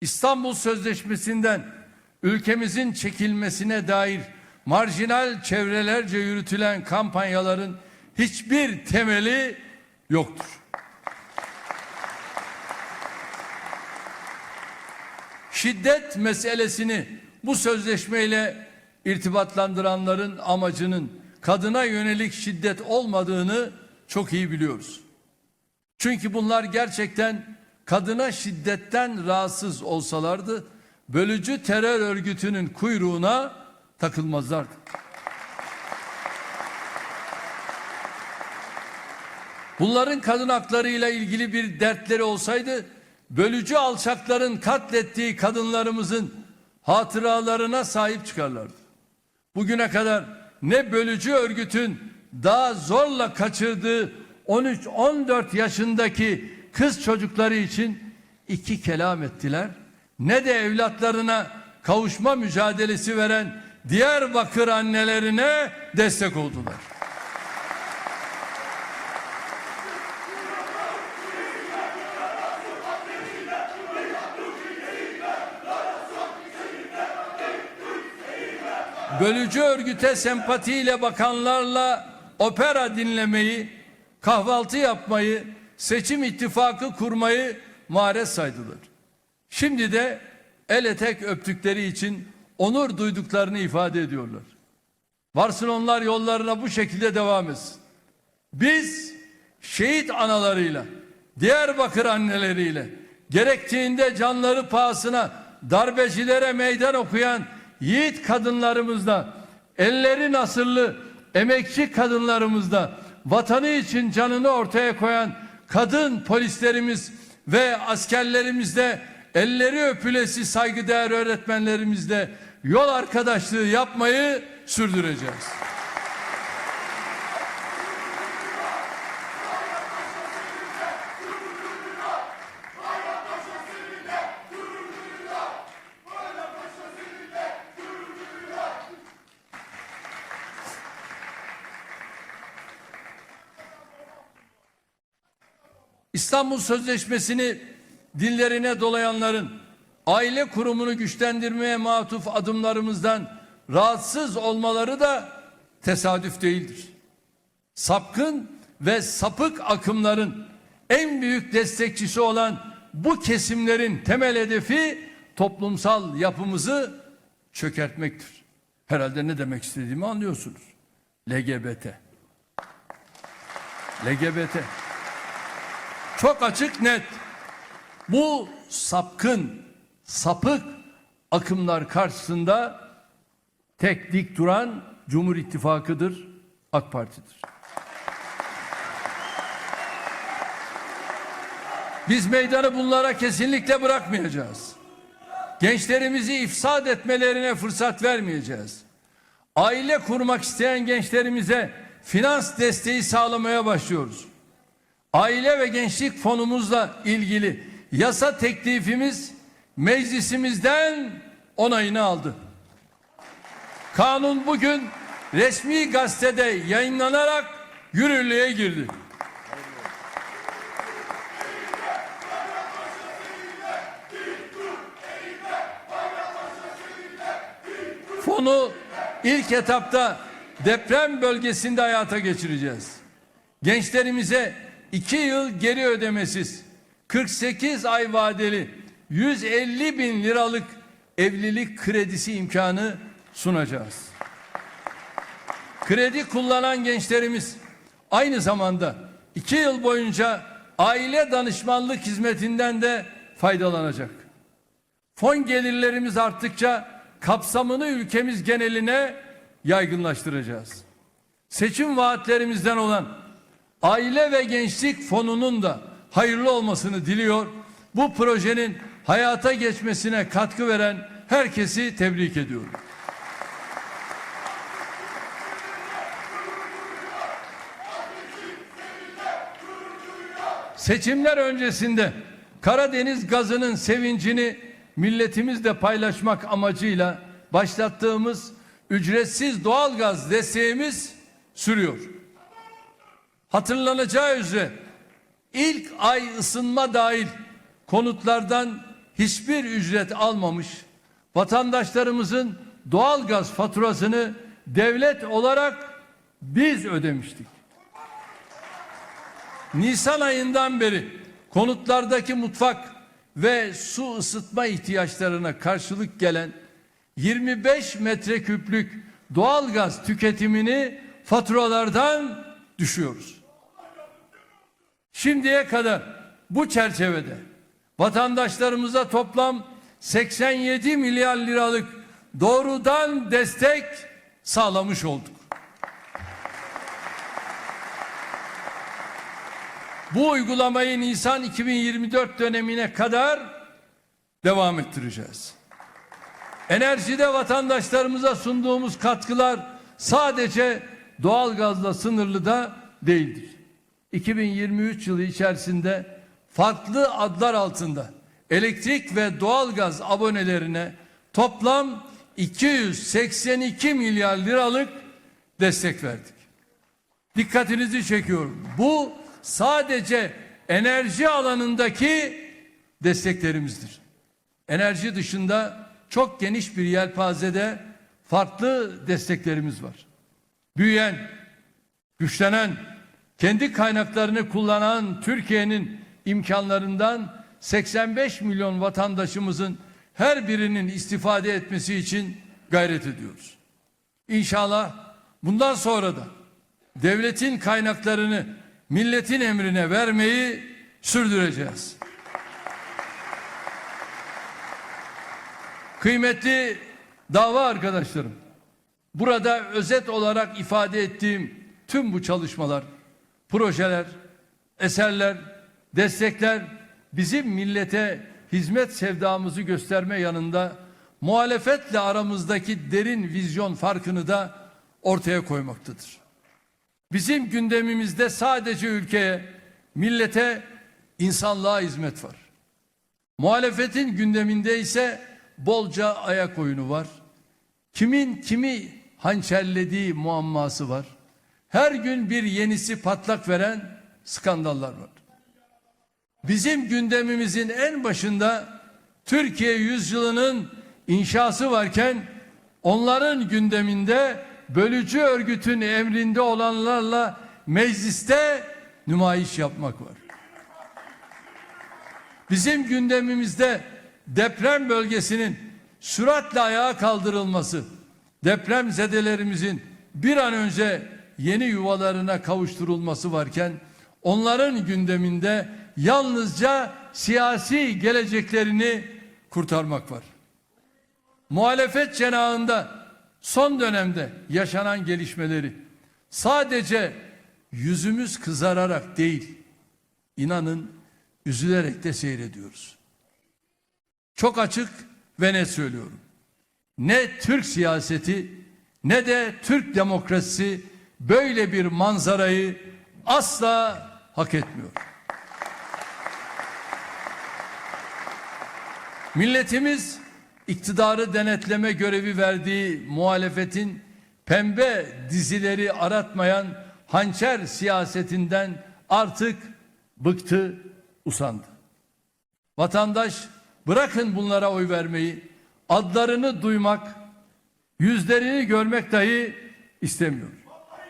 İstanbul Sözleşmesi'nden ülkemizin çekilmesine dair marjinal çevrelerce yürütülen kampanyaların hiçbir temeli yoktur. Şiddet meselesini bu sözleşmeyle irtibatlandıranların amacının kadına yönelik şiddet olmadığını çok iyi biliyoruz. Çünkü bunlar gerçekten kadına şiddetten rahatsız olsalardı bölücü terör örgütünün kuyruğuna takılmazlardı. Bunların kadın haklarıyla ilgili bir dertleri olsaydı bölücü alçakların katlettiği kadınlarımızın hatıralarına sahip çıkarlardı. Bugüne kadar ne bölücü örgütün daha zorla kaçırdığı 13-14 yaşındaki kız çocukları için iki kelam ettiler. Ne de evlatlarına kavuşma mücadelesi veren Diyarbakır annelerine destek oldular. bölücü örgüte sempatiyle bakanlarla opera dinlemeyi, kahvaltı yapmayı, seçim ittifakı kurmayı maharet saydılar. Şimdi de el etek öptükleri için onur duyduklarını ifade ediyorlar. Varsın onlar yollarına bu şekilde devam etsin. Biz şehit analarıyla, Diyarbakır anneleriyle, gerektiğinde canları pahasına darbecilere meydan okuyan yiğit kadınlarımızda, elleri nasırlı emekçi kadınlarımızda, vatanı için canını ortaya koyan kadın polislerimiz ve askerlerimizde, elleri öpülesi saygıdeğer öğretmenlerimizde yol arkadaşlığı yapmayı sürdüreceğiz. İstanbul Sözleşmesi'ni dillerine dolayanların aile kurumunu güçlendirmeye matuf adımlarımızdan rahatsız olmaları da tesadüf değildir. Sapkın ve sapık akımların en büyük destekçisi olan bu kesimlerin temel hedefi toplumsal yapımızı çökertmektir. Herhalde ne demek istediğimi anlıyorsunuz. LGBT. LGBT. Çok açık net. Bu sapkın, sapık akımlar karşısında tek dik duran Cumhur İttifakı'dır, AK Parti'dir. Biz meydanı bunlara kesinlikle bırakmayacağız. Gençlerimizi ifsad etmelerine fırsat vermeyeceğiz. Aile kurmak isteyen gençlerimize finans desteği sağlamaya başlıyoruz. Aile ve Gençlik Fonumuzla ilgili yasa teklifimiz meclisimizden onayını aldı. Kanun bugün resmi gazetede yayınlanarak yürürlüğe girdi. Fonu ilk etapta deprem bölgesinde hayata geçireceğiz. Gençlerimize 2 yıl geri ödemesiz 48 ay vadeli 150 bin liralık evlilik kredisi imkanı sunacağız. Kredi kullanan gençlerimiz aynı zamanda 2 yıl boyunca aile danışmanlık hizmetinden de faydalanacak. Fon gelirlerimiz arttıkça kapsamını ülkemiz geneline yaygınlaştıracağız. Seçim vaatlerimizden olan Aile ve Gençlik Fonu'nun da hayırlı olmasını diliyor. Bu projenin hayata geçmesine katkı veren herkesi tebrik ediyorum. Seçimler öncesinde Karadeniz gazının sevincini milletimizle paylaşmak amacıyla başlattığımız ücretsiz doğalgaz desteğimiz sürüyor. Hatırlanacağı üzere ilk ay ısınma dahil konutlardan hiçbir ücret almamış vatandaşlarımızın doğalgaz faturasını devlet olarak biz ödemiştik. Nisan ayından beri konutlardaki mutfak ve su ısıtma ihtiyaçlarına karşılık gelen 25 metreküplük doğalgaz tüketimini faturalardan düşüyoruz. Şimdiye kadar bu çerçevede vatandaşlarımıza toplam 87 milyar liralık doğrudan destek sağlamış olduk. Bu uygulamayı Nisan 2024 dönemine kadar devam ettireceğiz. Enerjide vatandaşlarımıza sunduğumuz katkılar sadece doğalgazla sınırlı da değildir. 2023 yılı içerisinde farklı adlar altında elektrik ve doğalgaz abonelerine toplam 282 milyar liralık destek verdik. Dikkatinizi çekiyorum. Bu sadece enerji alanındaki desteklerimizdir. Enerji dışında çok geniş bir yelpazede farklı desteklerimiz var. Büyüyen, güçlenen, kendi kaynaklarını kullanan Türkiye'nin imkanlarından 85 milyon vatandaşımızın her birinin istifade etmesi için gayret ediyoruz. İnşallah bundan sonra da devletin kaynaklarını milletin emrine vermeyi sürdüreceğiz. Kıymetli dava arkadaşlarım, burada özet olarak ifade ettiğim tüm bu çalışmalar, projeler, eserler, destekler bizim millete hizmet sevdamızı gösterme yanında muhalefetle aramızdaki derin vizyon farkını da ortaya koymaktadır. Bizim gündemimizde sadece ülkeye, millete, insanlığa hizmet var. Muhalefetin gündeminde ise bolca ayak oyunu var. Kimin kimi hançerlediği muamması var. Her gün bir yenisi patlak veren skandallar var. Bizim gündemimizin en başında Türkiye yüzyılının inşası varken onların gündeminde bölücü örgütün emrinde olanlarla mecliste nümayiş yapmak var. Bizim gündemimizde deprem bölgesinin süratle ayağa kaldırılması, deprem zedelerimizin bir an önce yeni yuvalarına kavuşturulması varken onların gündeminde yalnızca siyasi geleceklerini kurtarmak var. Muhalefet cenahında son dönemde yaşanan gelişmeleri sadece yüzümüz kızararak değil, inanın üzülerek de seyrediyoruz. Çok açık ve net söylüyorum. Ne Türk siyaseti ne de Türk demokrasisi böyle bir manzarayı asla hak etmiyor. Milletimiz iktidarı denetleme görevi verdiği muhalefetin pembe dizileri aratmayan hançer siyasetinden artık bıktı, usandı. Vatandaş bırakın bunlara oy vermeyi, adlarını duymak, yüzlerini görmek dahi istemiyor.